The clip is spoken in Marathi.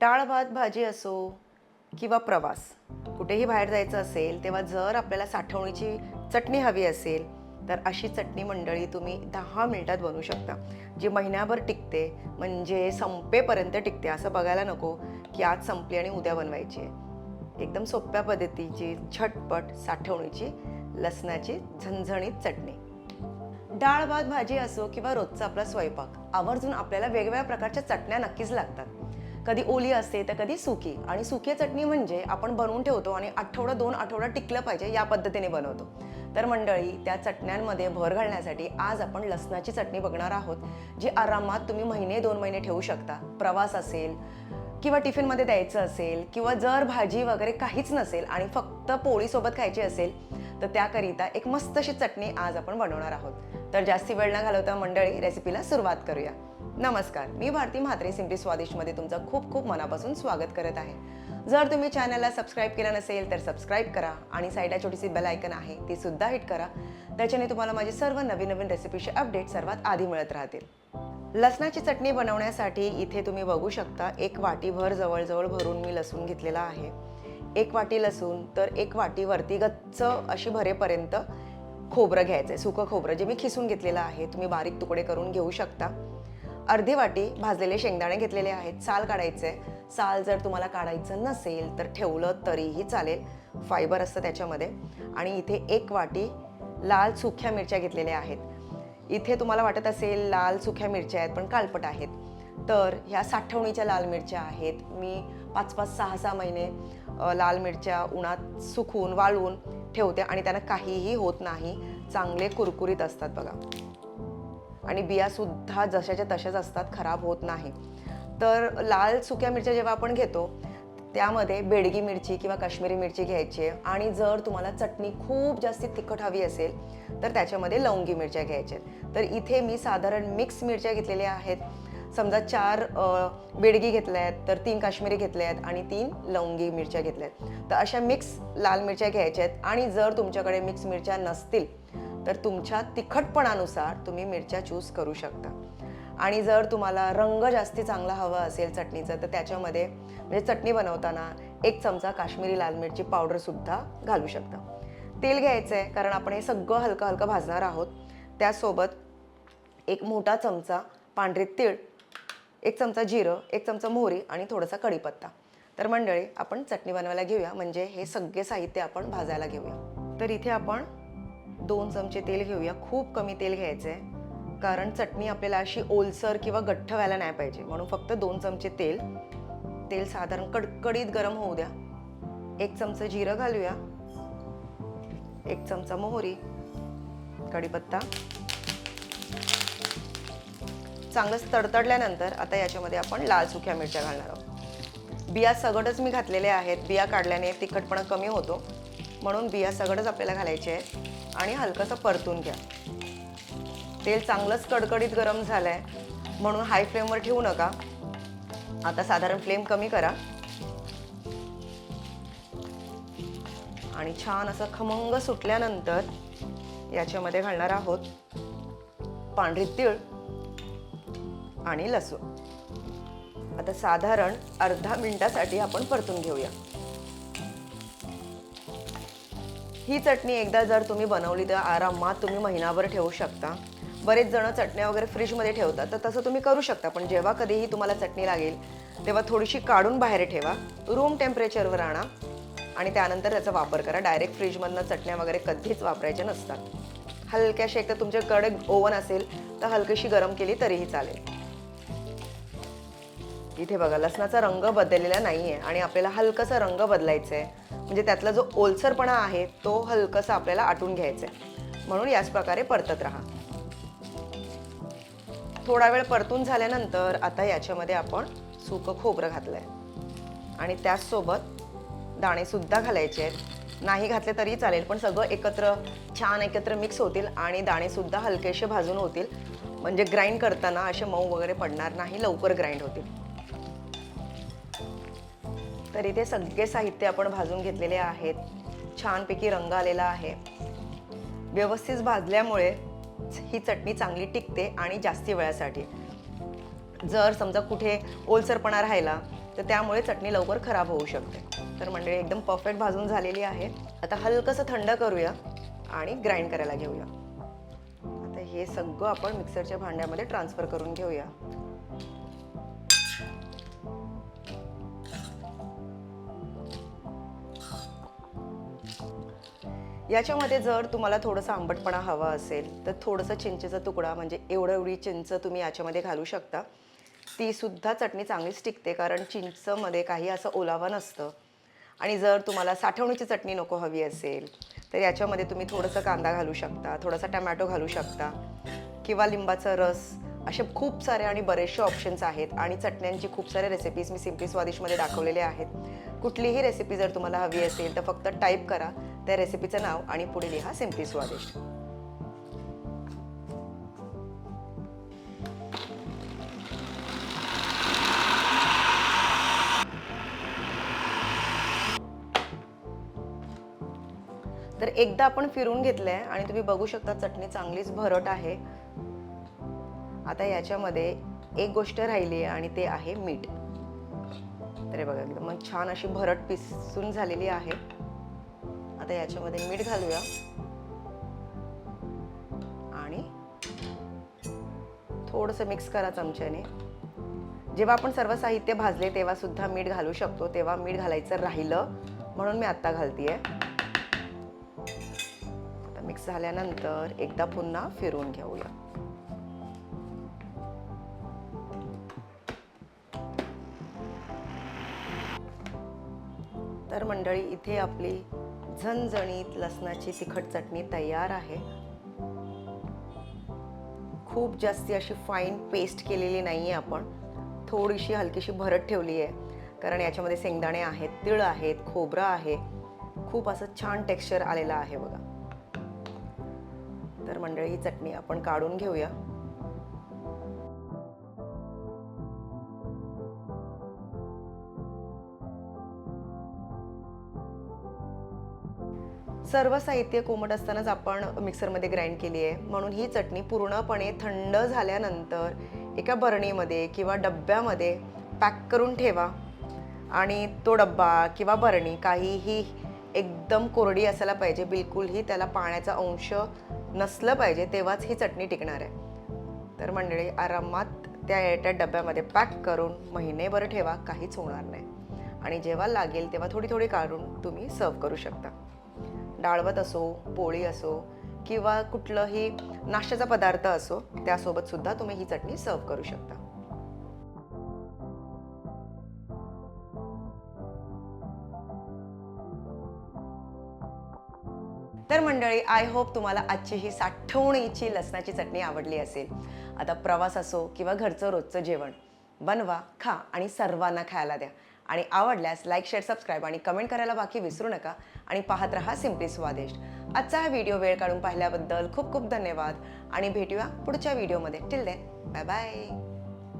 डाळ भात भाजी असो किंवा प्रवास कुठेही बाहेर जायचं असेल तेव्हा जर आपल्याला साठवणीची चटणी हवी असेल तर अशी चटणी मंडळी तुम्ही दहा मिनिटात बनवू शकता. जी महिन्याभर टिकते म्हणजे संपेपर्यंत टिकते. असं बघायला नको की आज संपली आणि उद्या बनवायची आहे. एकदम सोप्या पद्धतीची झटपट साठवणीची लसणाची झणझणीत चटणी. डाळ भात भाजी असो किंवा रोजचा आपला स्वयंपाक आवर्जून आपल्याला वेगवेगळ्या प्रकारच्या चटण्या नक्कीच लागतात. कधी ओली असते तर कधी सुकी. आणि सुकी चटणी म्हणजे आपण बनवून ठेवतो आणि आठवडा दोन आठवडा टिकलं पाहिजे या पद्धतीने बनवतो. तर मंडळी त्या चटण्यांमध्ये भर घालण्यासाठी आज आपण लसणाची चटणी बघणार आहोत जी आरामात तुम्ही महिने दोन महिने ठेवू शकता. प्रवास असेल किंवा टिफिनमध्ये द्यायचं असेल किंवा जर भाजी वगैरे काहीच नसेल आणि फक्त पोळीसोबत खायची असेल तर त्याकरिता एक मस्त अशी चटणी आज आपण बनवणार आहोत. तर जास्ती वेळ न घालवता मंडळी रेसिपीला सुरुवात करूया. नमस्कार मी भारती म्हात्रे सिम्पली स्वादिष्टमध्ये तुमचं खूप खूप मनापासून स्वागत करत आहे. जर तुम्ही चॅनलला सबस्क्राईब केलं नसेल तर सबस्क्राईब करा आणि साईडला छोटीशी बेल आयकन आहे ती सुद्धा हिट करा. त्याच्याने तुम्हाला माझे सर्व नवीन नवीन रेसिपीचे अपडेट सर्वात आधी मिळत राहतील. लसणाची चटणी बनवण्यासाठी इथे तुम्ही बघू शकता एक वाटीभर जवळजवळ भरून मी लसूण घेतलेला आहे. एक वाटी लसूण तर एक वाटीवरती गच्च अशी भरेपर्यंत खोबरं घ्यायचं आहे सुकं खोबरं जे मी खिसून घेतलेलं आहे तुम्ही बारीक तुकडे करून घेऊ शकता. अर्धी वाटी भाजलेले शेंगदाणे घेतलेले आहेत. साल काढायचे साल जर तुम्हाला काढायचं नसेल तर ठेवलं तरीही चालेल. फायबर असतं त्याच्यामध्ये. आणि इथे एक वाटी लाल सुक्या मिरच्या घेतलेल्या आहेत. इथे तुम्हाला वाटत असेल लाल सुख्या मिरच्या आहेत पण कालपट आहेत. तर ह्या साठवणीच्या लाल मिरच्या आहेत. मी पाच पाच सहा सहा महिने लाल मिरच्या उन्हात सुकवून वाळवून ठेवते आणि त्यांना काहीही होत नाही. चांगले कुरकुरीत असतात बघा. आणि बियासुद्धा जशाच्या तशाच असतात खराब होत नाही. तर लाल सुक्या मिरच्या जेव्हा आपण घेतो त्यामध्ये बेडगी मिरची किंवा काश्मीरी मिरची घ्यायची आहे आणि जर तुम्हाला चटणी खूप जास्ती तिखट हवी असेल तर त्याच्यामध्ये लवंगी मिरच्या घ्यायच्या. आहेत. तर इथे मी साधारण मिक्स मिरच्या घेतलेल्या आहेत. समजा चार बेडगी घेतल्या आहेत तर तीन काश्मीरी घेतल्या आहेत आणि तीन लवंगी मिरच्या घेतल्या आहेत तर अशा मिक्स लाल मिरच्या घ्यायच्या आहेत आणि जर तुमच्याकडे मिक्स मिरच्या नसतील तर तुमच्या तिखटपणानुसार तुम्ही मिरच्या चूज करू शकता. आणि जर तुम्हाला रंग जास्ती चांगला हवा असेल चटणीचा तर त्याच्यामध्ये म्हणजे चटणी बनवताना एक चमचा काश्मीरी लाल मिरची पावडरसुद्धा घालू शकता. तेल घ्यायचं आहे कारण आपण हे सगळं हलकं हलकं भाजणार आहोत. त्यासोबत एक मोठा चमचा पांढरे तीळ एक चमचा जिरं एक चमचा मोहरी आणि थोडासा कढीपत्ता. तर मंडळी आपण चटणी बनवायला घेऊया म्हणजे हे सगळे साहित्य आपण भाजायला घेऊया. तर इथे आपण दोन चमचे तेल घेऊया. खूप कमी तेल घ्यायचं आहे कारण चटणी आपल्याला अशी ओलसर किंवा गठ्ठ व्हायला नाही पाहिजे. म्हणून फक्त दोन चमचे तेल. तेल साधारण कडकडीत गरम होऊ द्या. एक चमचा जिरं घालूया. एक चमचा मोहरी. कढीपत्ता. चांगलंच तडतडल्यानंतर आता याच्यामध्ये आपण लाल सुक्या मिरच्या घालणार आहोत. बिया सगळंच मी घातलेले आहेत. बिया काढल्याने तिखटपणा कमी होतो. म्हणून बिया सगळंच आपल्याला घालायचे आहेत. आणि हलकंसं परतून घ्या. तेल चांगलंच कडकडीत गरम झालं आहे म्हणून हाय फ्लेमवर ठेवू नका. आता साधारण फ्लेम कमी करा. आणि छान असं खमंग सुटल्यानंतर याच्यामध्ये घालणार आहोत पांढरी तीळ आणि लसूण. आता साधारण अर्धा मिनटासाठी आपण परतून घेऊया. ही चटणी एकदा जर तुम्ही बनवली तर आरामात तुम्ही महिनाभर ठेवू शकता. बरेच जण चटण्या वगैरे फ्रीजमध्ये ठेवतात तर तसं तुम्ही करू शकता. पण जेव्हा कधीही तुम्हाला चटणी लागेल तेव्हा थोडीशी काढून बाहेर ठेवा. रूम टेम्परेचरवर आणा आणि त्यानंतर त्याचा वापर करा. डायरेक्ट फ्रीजमधनं चटण्या वगैरे कधीच वापरायच्या नसतात. हलक्याशी एक तर तुमच्याकडे ओव्हन असेल तर हलकीशी गरम केली तरीही चालेल. इथे बघा लसणाचा रंग बदललेला नाही आहे आणि आपल्याला हलकसा रंग बदलायचा आहे म्हणजे त्यातला जो ओलसरपणा आहे तो हलकसा आपल्याला आटून घ्यायचा आहे म्हणून याच प्रकारे परतत राहा. थोडा वेळ परतून झाल्यानंतर आता याच्यामध्ये आपण सुकं खोबरं घातलं आहे आणि त्याचसोबत दाणेसुद्धा घालायचे आहेत. नाही घातले तरी चालेल पण सगळं एकत्र छान एकत्र मिक्स होतील आणि दाणेसुद्धा हलकेसे भाजून होतील. म्हणजे ग्राइंड करताना असे मऊ वगैरे पडणार नाही लवकर ग्राइंड होतील. तर इथे सगळे साहित्य आपण भाजून घेतलेले आहेत. छानपैकी रंग आलेला आहे. व्यवस्थित भाजल्यामुळे ही चटणी चांगली टिकते आणि जास्ती वेळासाठी. जर समजा कुठे ओलसरपणा राहिला तर त्यामुळे चटणी लवकर खराब होऊ शकते. तर मंडळी एकदम परफेक्ट भाजून झालेली आहे. आता हलकंसं थंड करूया आणि ग्राइंड करायला घेऊया. आता हे सगळं आपण मिक्सरच्या भांड्यामध्ये ट्रान्सफर करून घेऊया. याच्यामध्ये जर तुम्हाला थोडंसं आंबटपणा हवा असेल तर थोडंसं चिंचेचा तुकडा म्हणजे एवढं एवढी चिंच तुम्ही याच्यामध्ये घालू शकता. ती सुद्धा चटणी चांगलीच टिकते कारण चिंचमध्ये काही असं ओलावा नसतं. आणि जर तुम्हाला साठवणीची चटणी नको हवी असेल तर याच्यामध्ये तुम्ही थोडंसं कांदा घालू शकता थोडासा टमॅटो घालू शकता किंवा लिंबाचा रस. असे खूप सारे आणि बरेचसे ऑप्शन्स आहेत आणि चटण्यांची खूप सारे रेसिपीज मी सिम्पली स्वादिष्टमध्ये दाखवलेले आहेत. कुठलीही रेसिपी जर तुम्हाला हवी असेल तर फक्त टाईप करा. त्या रेसिपीचं नाव आणि पुढे लिहा सिम्पली स्वादिष्ट तर एकदा आपण फिरून घेतलंय आणि तुम्ही बघू शकता चटणी चांगलीच भरट आहे. आता याच्यामध्ये एक गोष्ट राहिली आहे आणि ते आहे मीठ. तर बघा एकदम मग छान अशी भरट पिसून झालेली आहे. आता याच्यामध्ये मीठ घालूया. आणि थोडंसं मिक्स करा चमच्याने. जेव्हा आपण सर्व साहित्य भाजले तेव्हा सुद्धा मीठ घालू शकतो. तेव्हा मीठ घालायचं राहिलं म्हणून मी आत्ता घालतीये. आता मिक्स झाल्यानंतर एकदा पुन्हा फिरवून घेऊया. तर मंडळी इथे आपली झणझणीत लसणाची तिखट चटणी तयार आहे. खूप जास्ती अशी फाईन पेस्ट केलेली नाही आहे आपण. थोडीशी हलकीशी भरत ठेवली आहे. कारण याच्यामध्ये शेंगदाणे आहेत तिळ आहेत खोबरं आहे. खूप असं छान टेक्स्चर आलेलं आहे बघा. तर मंडळी ही चटणी आपण काढून घेऊया. सर्व साहित्य कोमट असतानाच आपण मिक्सरमध्ये ग्राइंड केली आहे. म्हणून ही चटणी पूर्णपणे थंड झाल्यानंतर एका बरणीमध्ये किंवा डब्यामध्ये पॅक करून ठेवा. आणि तो डब्बा किंवा बरणी काहीही एकदम कोरडी असायला पाहिजे बिलकुलही त्याला पाण्याचा अंश नसलं पाहिजे तेव्हाच ही चटणी टिकणार आहे. तर मंडळी आरामात त्या एअरटाईट डब्यामध्ये पॅक करून महिनेभर ठेवा काहीच होणार नाही. आणि जेव्हा लागेल तेव्हा थोडी थोडी काढून तुम्ही सर्व करू शकता. डाळवत असो पोळी असो किंवा कुठलंही नाश्त्याचा पदार्थ असो त्यासोबत सुद्धा तुम्ही ही चटणी सर्व करू शकता. तर मंडळी आय होप तुम्हाला आजची ही साठवणीची लसणाची चटणी आवडली असेल. आता प्रवास असो किंवा घरचं रोजचं जेवण बनवा खा आणि सर्वांना खायला द्या. आणि आवडल्यास लाईक शेअर सबस्क्राईब आणि कमेंट करायला बाकी विसरू नका. आणि पाहत रहा सिम्पली स्वादिष्ट आजचा हा व्हिडिओ वेळ काढून पाहिल्याबद्दल खूप खूप धन्यवाद. आणि भेटूया पुढच्या व्हिडिओमध्ये टिल देन बाय बाय